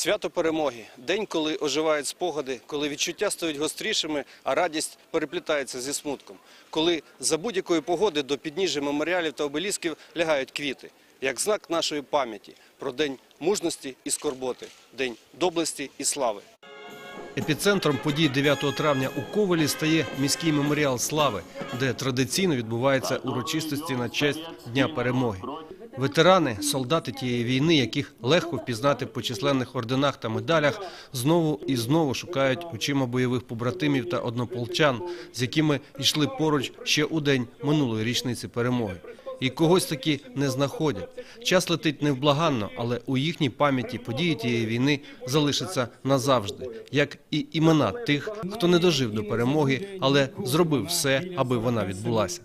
Свято перемоги день, коли оживають спогади, коли відчуття стають гострішими, а радість переплітається зі смутком, коли за будь-якої погоди до підніжжя меморіалів та обелісків лягають квіти, як знак нашої пам'яті про день мужності і скорботи, день доблесті і слави. Епіцентром подій 9 травня у Ковалі стає міський меморіал слави, де традиційно відбуваються урочистості на честь Дня перемоги. Ветерани, солдати тієї війни, яких легко впізнати по численних орденах та медалях, знову і знову шукають очима бойових побратимів та однополчан, з якими йшли поруч ще у день минулої річниці перемоги. І когось таки не знаходять. Час летить невблаганно, але у їхній пам'яті події тієї війни залишаться назавжди, як і імена тих, хто не дожив до перемоги, але зробив все, аби вона відбулася.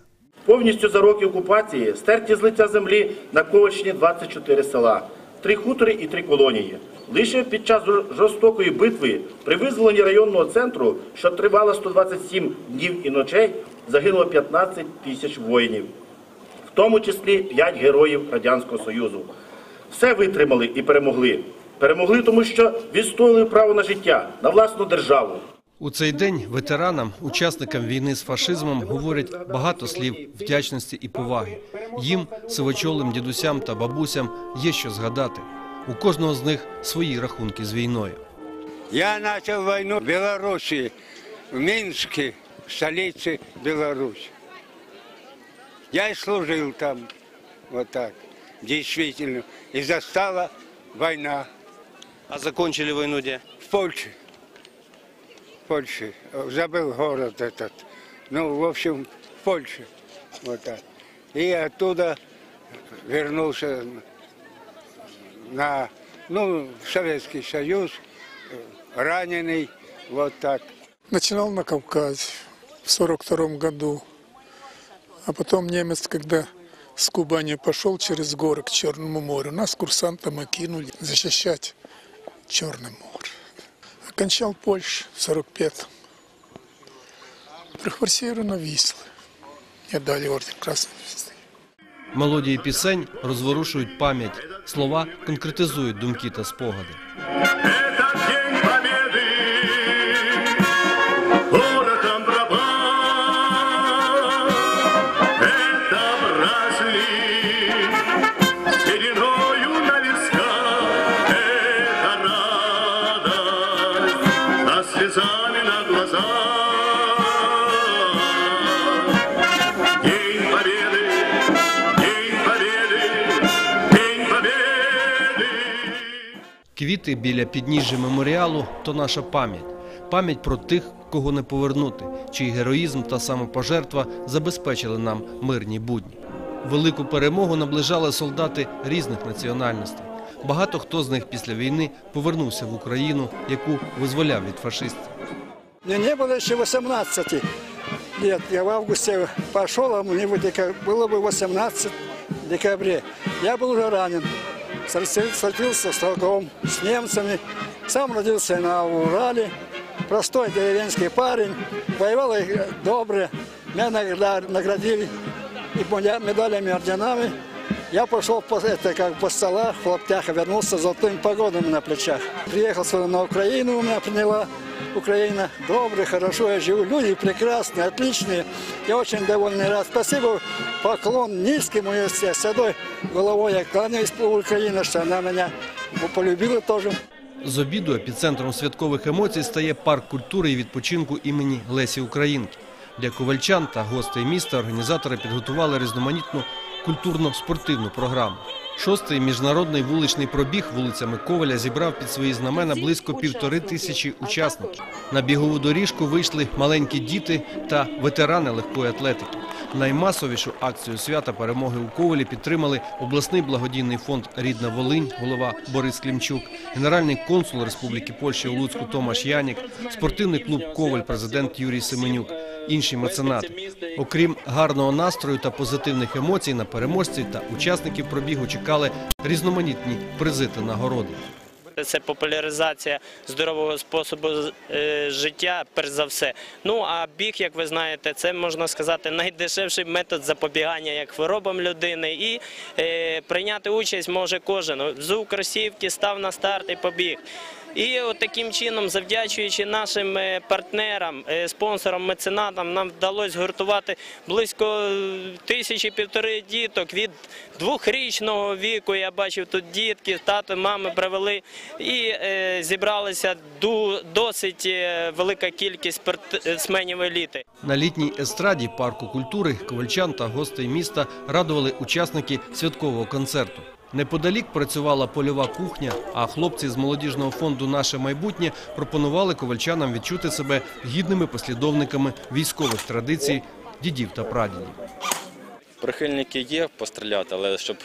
Повністю за роки окупації стерті з лиця землі на Ковальщині 24 села, три хутори і три колонії. Лише під час жорстокої битви при визволенні районного центру, що тривала 127 днів і ночей, загинуло 15 тисяч воїнів, в тому числі 5 героїв Радянського Союзу. Все витримали і перемогли. Перемогли, тому що відстояли право на життя, на власну державу. У цей день ветеранам, учасникам війни з фашизмом, говорять багато слів вдячності і поваги. Їм, сивочолим дідусям та бабусям, є що згадати. У кожного з них свої рахунки з війною. Я начал войну в Беларуси, в Минске, столице Беларуси. Я и служил там, вот так, действительно. И застала война А закончили війну де? в Польше. В Польше. Забыл город этот. Ну, в общем, в Польше. Вот так. И оттуда вернулся на, ну, Советский Союз, раненый, вот так. Начинал на Кавказе в 42 году. А потом немец, когда с Кубани пошел через горы к Черному морю, нас курсантам кинули защищать Черное море. Окончал Польшу в 45-м. Приквартировано Вислы. Мне дали орден Красной Звезды. Мелодії пісень розворушують пам'ять, слова конкретизують думки та спогади. Этот Квіти біля підніжжя меморіалу то наша пам'ять. Пам'ять про тих, кого не повернути, чий героїзм та самопожертва забезпечили нам мирні будні. Велику перемогу наближали солдати різних національностей. Багато хто з них після війни повернувся в Україну, яку визволяв від фашистів. Мне не было еще 18 лет. Я в августе пошел, а мне бы дека- было бы 18 в декабре. Я был уже ранен. Встретил- Встретился с немцами. Сам родился на Урале. Простой деревенский парень. Воевал и добре. Меня награ- наградили и меда- медалями, орденами. Я пошел по, это, как по столах, в лаптях, вернулся с золотыми погонами на плечах. Приехал сюда на Украину, меня приняла Украина. Добрый, хорошо я живу. Люди прекрасные, отличные. Я очень довольный рад. Спасибо, поклон низкий мой с седой головой. Я кланяюсь по Украине, что она меня полюбила тоже. З обіду епіцентром святкових емоцій стає парк культури і відпочинку імені Лесі Українки. Для ковальчан та гостей міста організатори підготували різноманітну культурно-спортивну програму. Шостий міжнародний вуличний пробіг вулицями Коваля зібрав під свої знамена близько півтори тисячі учасників. На бігову доріжку вийшли маленькі діти та ветерани легкої атлетики. Наймасовішу акцію свята перемоги у Ковалі підтримали обласний благодійний фонд Рідна Волинь, голова Борис Клімчук, генеральний консул Республіки Польща у Луцьку Томаш Янік, спортивний клуб Коваль, президент Юрій Семенюк, інші меценати. Окрім гарного настрою та позитивних емоцій на переможців та учасників пробігу чекали різноманітні призи та нагороди. Це популяризація здорового способу е, життя, перш за все. Ну а біг, як ви знаєте, це можна сказати найдешевший метод запобігання як хворобам людини. І е, прийняти участь може кожен. Взув кросівки, став на старт і побіг. І таким чином, завдячуючи нашим е, партнерам, е, спонсорам, меценатам, нам вдалося гуртувати близько е, тисячі півтори діток від двохрічного віку. Я бачив тут дітки, тато, мами привели і зібралися досить велика кількість спортсменів еліти. На літній естраді парку культури ковальчан та гостей міста радували учасники святкового концерту. Неподалік працювала польова кухня, а хлопці з молодіжного фонду Наше майбутнє пропонували ковальчанам відчути себе гідними послідовниками військових традицій дідів та прадідів. Прихильники є постріляти, але щоб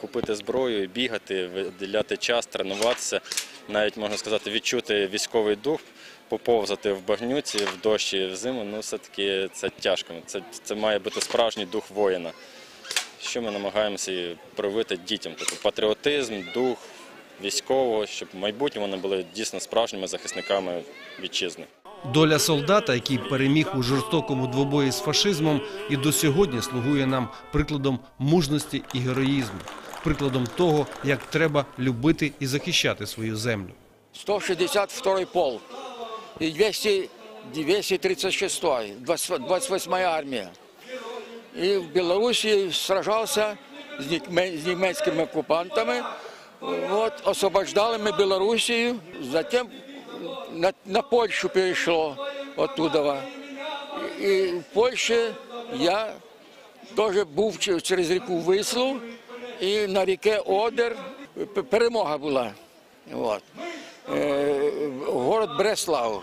купити зброю, бігати, виділяти час, тренуватися, навіть можна сказати, відчути військовий дух, поповзати в багнюці, в дощі, в зиму, ну все-таки це тяжко. Це, це має бути справжній дух воїна. Що ми намагаємося і привити дітям? Тобто патріотизм, дух військового, щоб в майбутньому вони були дійсно справжніми захисниками вітчизни. Доля солдата, який переміг у жорстокому двобої з фашизмом, і до сьогодні слугує нам прикладом мужності і героїзму, прикладом того, як треба любити і захищати свою землю. 162 полк и 200, 236 28-я армия. И в Белоруссии сражался с нем- с немецкими оккупантами. Вот, освобождали мы Белоруссию, затем на, на Польшу перешло оттуда. И в Польше я теж був через ріку Вислу, і на ріке Одер перемога була. От. Е, город Бреслав.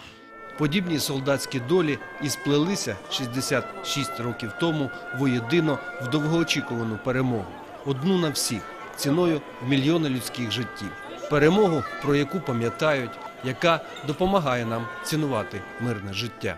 Подібні солдатські долі і сплелися 66 років тому воєдино в довгоочікувану перемогу. Одну на всіх, ціною в мільйони людських життів. Перемогу, про яку пам'ятають, яка допомагає нам цінувати мирне життя.